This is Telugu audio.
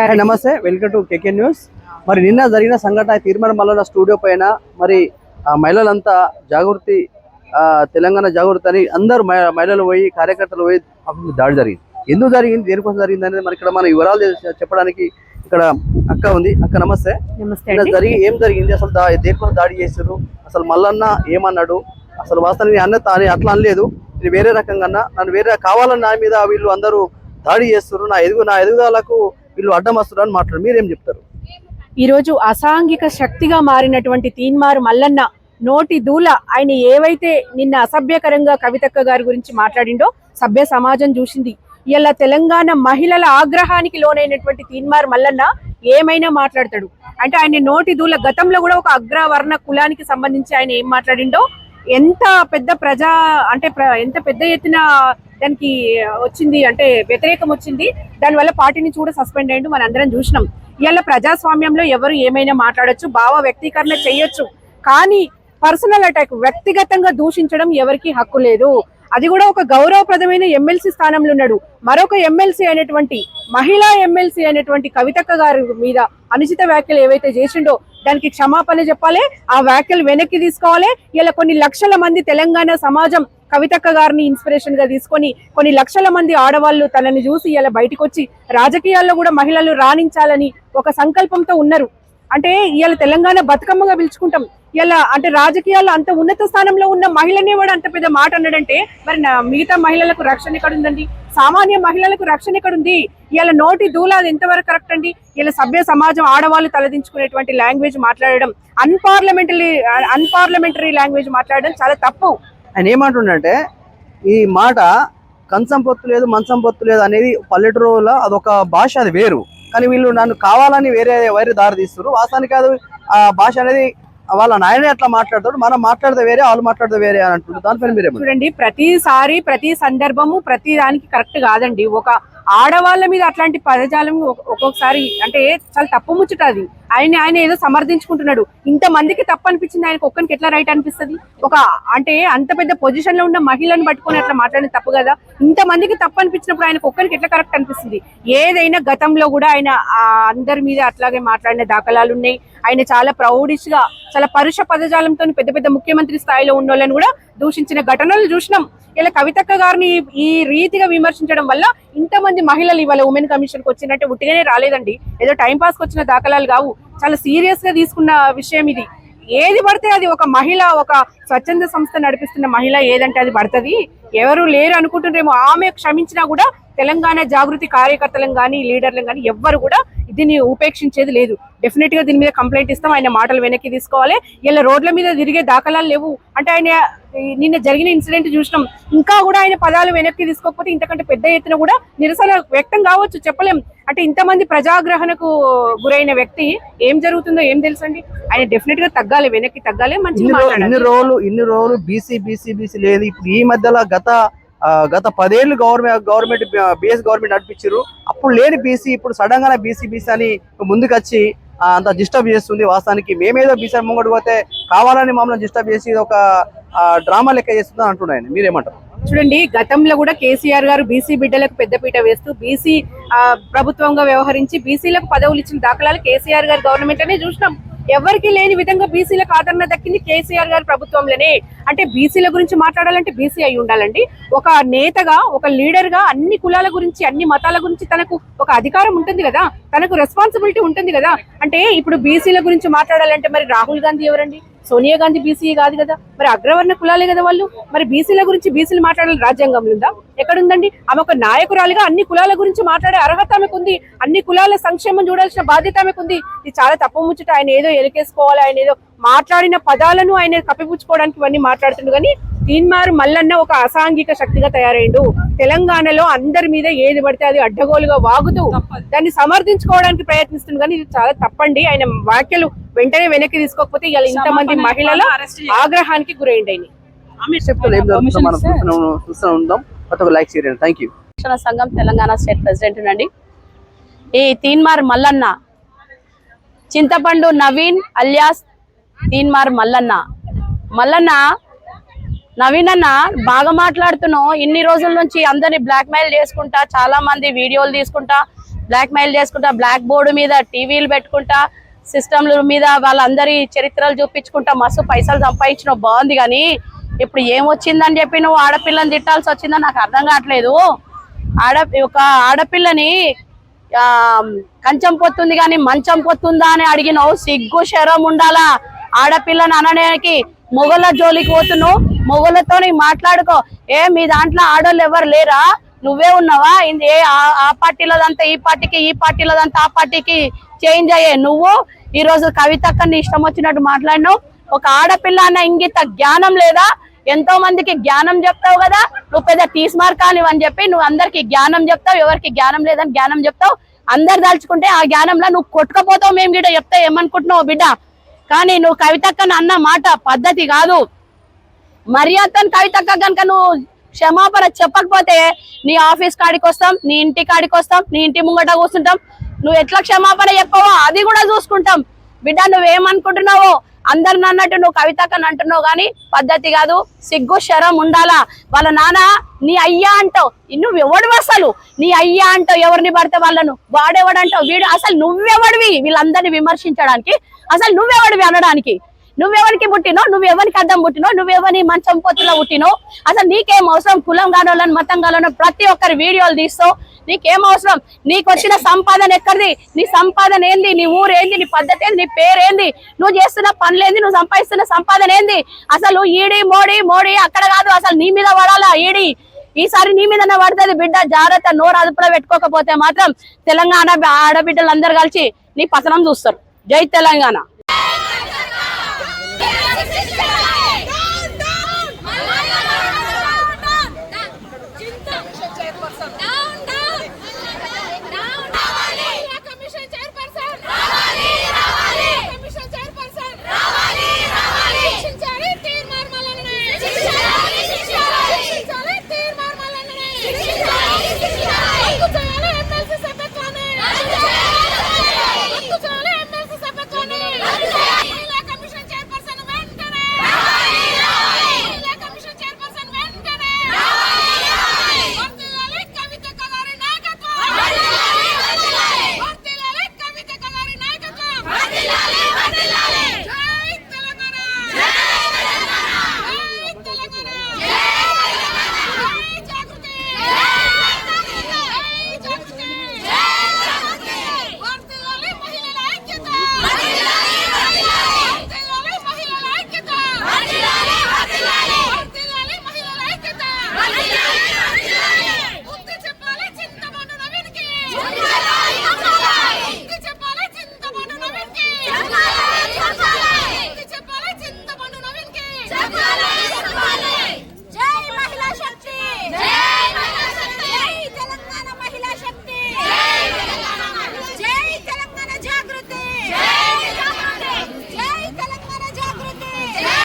నమస్తే. Welcome to KK news. మరి నిన్న జరిగిన సంఘటన తీర్మానం మల్లన్న స్టూడియో పైన మరి ఆ మహిళలంతా జాగృతి తెలంగాణ జాగృతి అని అందరూ మహి- మహిళలు పోయి కార్యకర్తలు పోయి అప్పుడు దాడి జరిగింది. ఎందుకు జరిగింది? దేనికోసం జరిగింది అనేది మరి ఇక్కడ మన వివరాలు చెప్పడానికి ఇక్కడ అక్క ఉంది. అక్క నమస్తే. జరిగి ఏం జరిగింది? అసలు దేనికోసం దాడి చేశారు అసలు మల్లన్న ఏమన్నాడు? అసలు వాస్తవానికి అన్న తానే అట్లా అనలేదు. నేను వేరే రకంగా అన్నా. నన్ను వేరే కావాలని నా మీద వీళ్ళు అందరూ దాడి చేస్తారు నా ఎదుగు నా ఎదుగుదలకు వీళ్ళు అడ్డం వస్తున్నారు అని మాట్లాడు మీరేం చెప్తారు? ఈ రోజు అసాంఘిక శక్తిగా మారినటువంటి తీన్మారు మల్లన్న నోటి దూల ఆయన ఏవైతే నిన్న అసభ్యకరంగా కవితక్క గారి గురించి మాట్లాడిండో సభ్య సమాజం చూసింది. ఇలా తెలంగాణ మహిళల ఆగ్రహానికి లోనైనటువంటి తీన్మార్ మల్లన్న ఏమైనా మాట్లాడతాడు? అంటే ఆయన నోటి దూల గతంలో కూడా ఒక అగ్రవర్ణ కులానికి సంబంధించి ఆయన ఏం మాట్లాడిండో ఎంత పెద్ద ప్రజా అంటే ప్ర- ఎంత పెద్ద ఎత్తున దానికి వచ్చింది అంటే వ్యతిరేకం వచ్చింది దానివల్ల పార్టీ నుంచి కూడా సస్పెండ్ అయ్యిండు మన అందరం చూసినాం. ఇవాళ ప్రజాస్వామ్యంలో ఎవరు ఏమైనా మాట్లాడొచ్చు భావ వ్యక్తీకరణ చేయొచ్చు. కానీ పర్సనల్ అటాక్ వ్యక్తిగతంగా దూషించడం ఎవరికి హక్కు లేదు. అది కూడా ఒక గౌరవప్రదమైన ఎమ్మెల్సీ స్థానంలో ఉన్నాడు. మరొక ఎమ్మెల్సీ అయినటువంటి మహిళా ఎమ్మెల్సీ అయినటువంటి కవితక్క గారి మీద అనుచిత వ్యాఖ్యలు ఏవైతే చేసిండో దానికి క్షమాపణ చెప్పాలి. ఆ వ్యాఖ్యలు వెనక్కి తీసుకోవాలి. ఇలా కొన్ని లక్షల మంది తెలంగాణ సమాజం కవితక్క గారిని ఇన్స్పిరేషన్గా తీసుకొని కొన్ని లక్షల మంది ఆడవాళ్ళు తనని చూసి ఇలా బయటకు వచ్చి రాజకీయాల్లో కూడా మహిళలు రాణించాలని ఒక సంకల్పంతో ఉన్నారు. అంటే ఇవాళ తెలంగాణ బతుకమ్మగా పిలుచుకుంటాం. ఇలా అంటే రాజకీయాల్లో అంత ఉన్నత స్థానంలో ఉన్న మహిళనే కూడా అంత పెద్ద మాట అన్నాడంటే మరి నా మిగతా మహిళలకు రక్షణ ఎక్కడ ఉందండి సామాన్య మహిళలకు రక్షణ ఎక్కడ ఉంది ఇలా నోటి దూల అది ఎంతవరకు కరెక్ట్ అండి? ఇలా సభ్య సమాజం ఆడవాళ్ళు తలదించుకునేటువంటి లాంగ్వేజ్ మాట్లాడడం అన్పార్లమెంటరీ అన్పార్లమెంటరీ లాంగ్వేజ్ మాట్లాడడం చాలా తప్పు. ఆయన ఏమంటుండంటే ఈ మాట కంచం పొత్తు లేదు మంచం పొత్తు లేదు అనేది పల్లెటూరులో అదొక భాష అది వేరు. కానీ వీళ్ళు నన్ను కావాలని వేరే వేరే దారి తీస్తున్నారు. వాస్తవానికి అది ఆ భాష అనేది వాళ్ళ నాయనే అట్లా మాట్లాడతాడు. మనం మాట్లాడితే వేరే వాళ్ళు మాట్లాడితే వేరే అని అంటున్నారు దానిపైన మీరేమంటారు? చూడండి ప్రతిసారి ప్రతి సందర్భము ప్రతి దానికి కరెక్ట్ కాదండి. ఒక ఆడవాళ్ళ మీద అట్లాంటి పదజాలం ఒక్కొక్కసారి అంటే చాలా తప్పు ముచ్చట అది. ఆయన ఆయన ఏదో సమర్థించుకుంటున్నాడు. ఇంత మందికి తప్పు అనిపించింది ఆయనకు ఒక్కరికి ఎట్లా రైట్ అనిపిస్తుంది? ఒక అంటే అంత పెద్ద పొజిషన్లో ఉన్న మహిళను పట్టుకొని అట్లా మాట్లాడిన తప్పు కదా? ఇంత మందికి తప్పు అనిపించినప్పుడు ఆయనకు ఒక్కరికి ఎట్లా కరెక్ట్ అనిపిస్తుంది? ఏదైనా గతంలో కూడా ఆయన అందరి మీద అట్లాగే మాట్లాడిన దాఖలాలు ఉన్నాయి. ఆయన చాలా ప్రౌడిష్గా చాలా పరుష పదజాలంతో పెద్ద పెద్ద ముఖ్యమంత్రి స్థాయిలో ఉన్న వాళ్ళని కూడా దూషించిన ఘటనలు చూసినాం. ఇలా కవితక్క గారిని ఈ రీతిగా విమర్శించడం వల్ల ఇంతమంది మహిళలు ఇవాళ ఉమెన్ కమిషన్కి వచ్చినట్టే ఉట్టిగానే రాలేదండి. ఏదో టైం పాస్కి వచ్చిన దాఖలాలు కావు. చాలా సీరియస్గా తీసుకున్న విషయం ఇది. ఏది పడితే అది ఒక మహిళ ఒక స్వచ్ఛంద సంస్థ నడిపిస్తున్న మహిళ ఏదంటే అది పడుతుంది. ఎవరు లేరు అనుకుంటున్నారేమో ఆమె క్షమించినా కూడా తెలంగాణ జాగృతి కార్యకర్తలను కానీ లీడర్లను కానీ ఎవ్వరు కూడా దీన్ని ఉపేక్షించేది లేదు. డెఫినెట్గా దీని మీద కంప్లైంట్ ఇస్తాం ఆయన మాటలు వెనక్కి తీసుకోవాలి. ఇలా రోడ్ల మీద తిరిగే దాఖలాలు లేవు. అంటే ఆయన నిన్న జరిగిన ఇన్సిడెంట్ చూసినాం. ఇంకా కూడా ఆయన పదాలు వెనక్కి తీసుకోకపోతే ఇంతకంటే పెద్ద ఎత్తున కూడా నిరసన వ్యక్తం కావచ్చు చెప్పలేం. అంటే ఇంతమంది ప్రజాగ్రహణకు గురైన వ్యక్తి ఏం జరుగుతుందో ఏం తెలుసండి? ఆయన డెఫినెట్గా తగ్గాలి వెనక్కి తగ్గాలి మంచిగా ఇన్ని రోజులు ఇన్ని రోజులు బీసీ బీసీ బీసీ లేదు. ఇప్పుడు ఈ మధ్యలో గత గత పదేళ్ళు గవర్నమెంట్ గవర్నమెంట్ బీఎస్ గవర్నమెంట్ నడిపించారు అప్పుడు లేని బీసీ ఇప్పుడు సడన్ గానే బీసీ బీసీ అని ముందుకొచ్చి అంత డిస్టర్బ్ చేస్తుంది వాస్తవానికి. మేమేదో బీసీ ముంగడు పోతే కావాలని మమ్మల్ని డిస్టర్బ్ చేసి ఇది ఒక డ్రామా లెక్క చేస్తుంది అంటున్నాను మీరేమంటారు? చూడండి గతంలో కూడా కేసీఆర్ గారు బీసీ బిడ్డలకు పెద్దపీట వేస్తూ బీసీ ప్రభుత్వంగా వ్యవహరించి బీసీలకు పదవులు ఇచ్చిన దాఖలాలు కేసీఆర్ గారు గవర్నమెంట్ అనే చూసినాం. ఎవరికి లేని విధంగా బీసీలకు ఆదరణ దక్కింది కేసీఆర్ గారి ప్రభుత్వంలోనే. అంటే బీసీల గురించి మాట్లాడాలంటే బీసీ అయి ఉండాలండి. ఒక నేతగా ఒక లీడర్గా అన్ని కులాల గురించి అన్ని మతాల గురించి తనకు ఒక అధికారం ఉంటుంది కదా. తనకు రెస్పాన్సిబిలిటీ ఉంటుంది కదా. అంటే ఇప్పుడు బీసీల గురించి మాట్లాడాలంటే మరి రాహుల్ గాంధీ ఎవరండి? సోనియా గాంధీ బీసీ కాదు కదా? మరి అగ్రవర్ణ కులాలే కదా వాళ్ళు? మరి బీసీల గురించి బీసీలు మాట్లాడాలి రాజ్యాంగంలో ఉందా? ఎక్కడుందండి? ఆమె ఒక నాయకురాలిగా అన్ని కులాల గురించి మాట్లాడే అర్హత ఆమెకు ఉంది అన్ని కులాల సంక్షేమం చూడాల్సిన బాధ్యత ఆమెకు ఉంది ఇది చాలా తప్పు ముచ్చట. ఆయన ఏదో ఎరికేసుకోవాలి ఆయన ఏదో మాట్లాడిన పదాలను ఆయన కప్పిపుచ్చుకోవడానికి ఇవన్నీ మాట్లాడుతుండు. కానీ తీన్మారు మల్లన్న ఒక అసాంఘిక శక్తిగా తయారైండు. తెలంగాణలో అందరి మీద ఏది పడితే అది అడ్డగోలుగా వాగుతూ దాన్ని సమర్థించుకోవడానికి ప్రయత్నిస్తుంది కానీ ఇది చాలా తప్పండి. ఆయన వ్యాఖ్యలు వెంటనే వెనక్కి తీసుకోకపోతే ఇలా ఇంతమంది మహిళల ఆగ్రహానికి గురైండి రక్షణ సంఘం తెలంగాణ స్టేట్ ప్రెసిడెంట్ అండి ఈ తీన్మార్ మల్లన్న చింతపండు నవీన్ అలియాస్ తీన్మార్ మల్లన్న. మల్లన్న నవీన్ అన్న బాగా మాట్లాడుతున్నావు ఇన్ని రోజుల నుంచి అందరిని బ్లాక్ మెయిల్ చేసుకుంటా చాలా మంది వీడియోలు తీసుకుంటా బ్లాక్ మెయిల్ చేసుకుంటా బ్లాక్ బోర్డు మీద టీవీలు పెట్టుకుంటా సిస్టమ్ల మీద వాళ్ళందరి చరిత్రలు చూపించుకుంటా మస్తు పైసలు సంపాదించిన బాగుంది కానీ ఇప్పుడు ఏం వచ్చిందని చెప్పి నువ్వు ఆడపిల్లని తిట్టాల్సి వచ్చిందని నాకు అర్థం కావట్లేదు. ఆడ ఒక ఆడపిల్లని కంచం పొత్తుంది కానీ మంచం పొత్తుందా అని అడిగినావు సిగ్గు శరం ఉండాలా? ఆడపిల్లని అనడానికి మొగల జోలికి పోతున్నావు మొగలతో మాట్లాడుకో. ఏ మీ దాంట్లో ఆడోళ్ళు ఎవరు లేరా? నువ్వే ఉన్నావా? ఇది ఆ- పార్టీలోదంతా ఈ పార్టీకి ఈ పార్టీలోదంతా ఆ పార్టీకి చేంజ్ అయ్యే నువ్వు? ఈ రోజు కవితక్కని ఇష్టం వచ్చినట్టు మాట్లాడినావు. ఒక ఆడపిల్ల అన్న ఇంగిత జ్ఞానం లేదా? ఎంతో మందికి జ్ఞానం చెప్తావు కదా? నువ్వు పెద్ద తీస్మార్ అని చెప్పి నువ్వు అందరికి జ్ఞానం చెప్తావు. ఎవరికి జ్ఞానం లేదని జ్ఞానం చెప్తావు. అందరు దాల్చుకుంటే ఆ జ్ఞానంలో నువ్వు కొట్టుకపోతావు. మేము గిట్ట చెప్తావు ఏమనుకుంటున్నావు బిడ్డ? కానీ నువ్వు కవితక్కని అన్న మాట పద్ధతి కాదు. మర్యాదతో కవితక్క కనుక నువ్వు క్షమాపణ చెప్పకపోతే నీ ఆఫీస్ కాడికి వస్తాం నీ ఇంటి కాడికి వస్తాం నీ ఇంటి ముంగట కూర్చుంటాం. నువ్వు ఎట్లా క్షమాపణ చెప్పవో అది కూడా చూసుకుంటాం. బిడ్డ నువ్వేమనుకుంటున్నావో అందరిని అన్నట్టు నువ్వు కవితకని అంటున్నావు కానీ పద్ధతి కాదు సిగ్గు శరం ఉండాలా? వాళ్ళ నాన్న నీ అయ్యా అంటావు. నువ్వు ఎవడు అసలు? నీ అయ్యా అంటావు ఎవరిని పడితే వాళ్ళను? వాడెవడంటావు? వీడు అసలు నువ్వెవడివి? వీళ్ళందరినీ విమర్శించడానికి. అసలు నువ్వెవడివి అనడానికి? నువ్వెవరికి పుట్టినో నువ్వెవరికి అడ్డం పుట్టినో నువ్వెవరి మంచం పొత్తులో పుట్టినో అసలు నీకేం అవసరం? కులం కానోళ్ళని మతం కానోళ్ళని ప్రతి ఒక్కరి వీడియోలు తీస్తావు. నీకేం అవసరం? నీకు వచ్చిన సంపాదన ఎక్కడిది? నీ సంపాదన ఏంది? నీ ఊరు ఏంది నీ పద్ధతి ఏంది? నీ పేరేంది? నువ్వు చేస్తున్న పనులేంది? నువ్వు సంపాదిస్తున్న సంపాదన ఏంది? అసలు ఈడి మోడీ మోడీ అక్కడ కాదు. అసలు నీ మీద పడాలా ఈడి? ఈసారి నీ మీదనే పడుతుంది బిడ్డ. జాగ్రత్త నోరు అదుపులో పెట్టుకోకపోతే మాత్రం తెలంగాణ ఆడబిడ్డలందరూ కలిసి నీ పతనం చూస్తారు. జై తెలంగాణ.